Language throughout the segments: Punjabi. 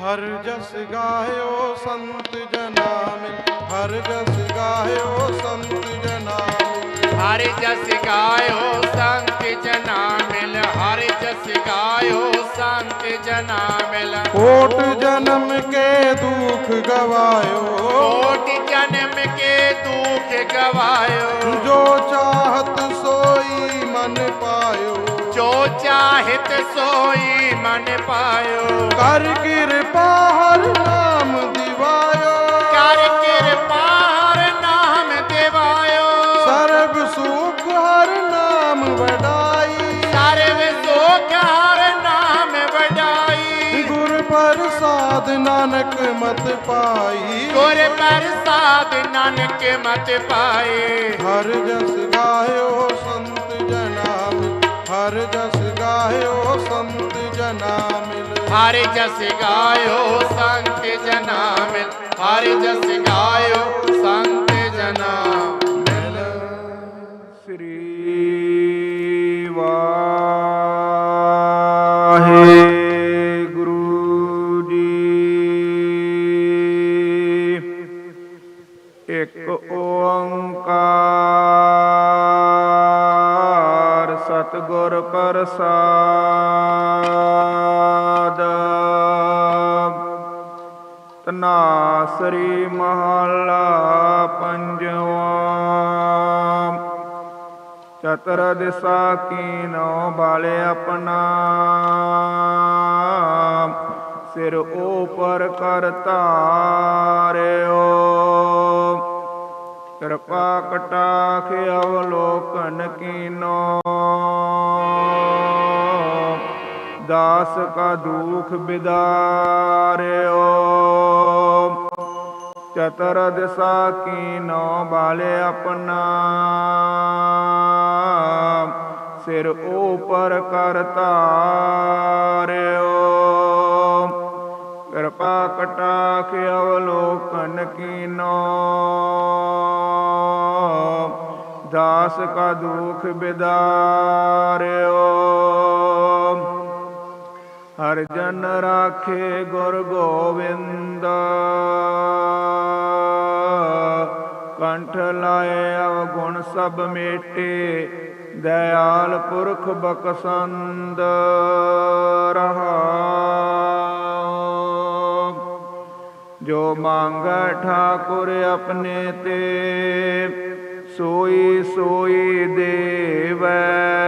ਹਰ ਜਸ ਗਾਇਓ ਸੰਤ ਜਨਾ ਮਿਲ ਹਰ ਜਸ ਗਾਇਓ ਸੰਤ ਜਨਾ ਹਰ ਜਸ ਗਾਇਓ ਸੰਤ ਜਨਾ ਮਿਲ ਹਰ ਜਸ ਗਾਇਓ ਸੰਤ ਜਨਾ ਮਿਲ ਕੋਟ ਜਨਮ ਕੇ ਦੁਖ ਗਵਾਇਓ। ਕੋਟ ਜਨਮ ਕੇ ਦੁਖ ਗਵਾਇਓ। ਚਾਹਿਤ ਸੋਈ ਮਨ ਪਾਇਓ। ਕਰ ਕਿਰਪਾ ਹਰ ਨਾਮ ਦਿਵਾਇਓ। ਕਰ ਕਿਰਪਾ ਹਰ ਨਾਮ ਦਿਵਾਇਓ। ਸਰਬ ਸੁਖ ਹਰ ਨਾਮ ਵਡਾਈ। ਸਰਬ ਸੁਖ ਹਰ ਨਾਮ ਵਡਾਈ। ਗੁਰ ਪ੍ਰਸਾਦ ਨਾਨਕ ਮਤ ਪਾਈ। ਗੁਰ ਪ੍ਰਸਾਦ ਨਾਨਕ ਮਤ ਪਾਏ। ਹਰ ਜਸ ਗਾਇਓ ਸੰਤ ਜਨਾ ਮਿਲ ਹਰ ਜਸ ਜਨਾ ਮਿਲ। ਹਰ ਜਸ ਗਾਇਓ ਸੰਤ ਜਨਾ ਮਿਲ। ਹਰ ਜਸ ਗਾਇਓ ਸੰਤ ਜਨਾ ਮਿਲ। ਸ੍ਰੀ ਵਾਹਿਗੁਰੂ ਜੀ। ਇੱਕ ਓੰਕਾਰ ਸਤਿਗੁਰ ਪ੍ਰਸਾਦ। ਤਨਾਸਰੀ ਮਹਲਾ ਪੰਜਵਾਂ ਚਤਰ ਦਿਸਾ ਕੀਨੋ ਬਾਲੇ ਆਪਣਾ ਸਿਰ ਉਪਰ ਕਰ ਧਾਰਿਓ ਕਿਰਪਾ ਕਟਾਖ ਅਵਲੋਕਨ ਕੀਨੋ ਦਾਸ ਕਾ ਦੁਖ ਬਿਦਾਰਿਓ ਚਤਰ ਦਿਸਾ ਕੀਨੋ ਬਾਲੇ ਆਪਣਾ। ਸਿਰ ਉਪਰ ਕਰ ਧਾਰਿਓ ਕਿਰਪਾ ਕਟਾਖ ਅਵਲੋਕਨ ਕੀਨੋ। ਦਾਸ ਕਾ ਦੁਖ ਬਿਦਾਰਿਓ। ਹਰ ਜਨ ਰਾਖੇ ਗੁਰ ਗੋਬਿੰਦ ਕੰਠ ਲਾਏ ਅਵਗੁਣ ਸਭ ਮੇਟੇ, ਦਇਆਲ ਪੁਰਖ ਬਖਸੰਦ ਰਹਾ ਜੋ ਮੰਗੈ ਠਾਕੁਰ ਆਪਣੇ ਤੇ, ਸੋਈ ਸੋਈ ਦੇਵੈ।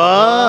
বাবা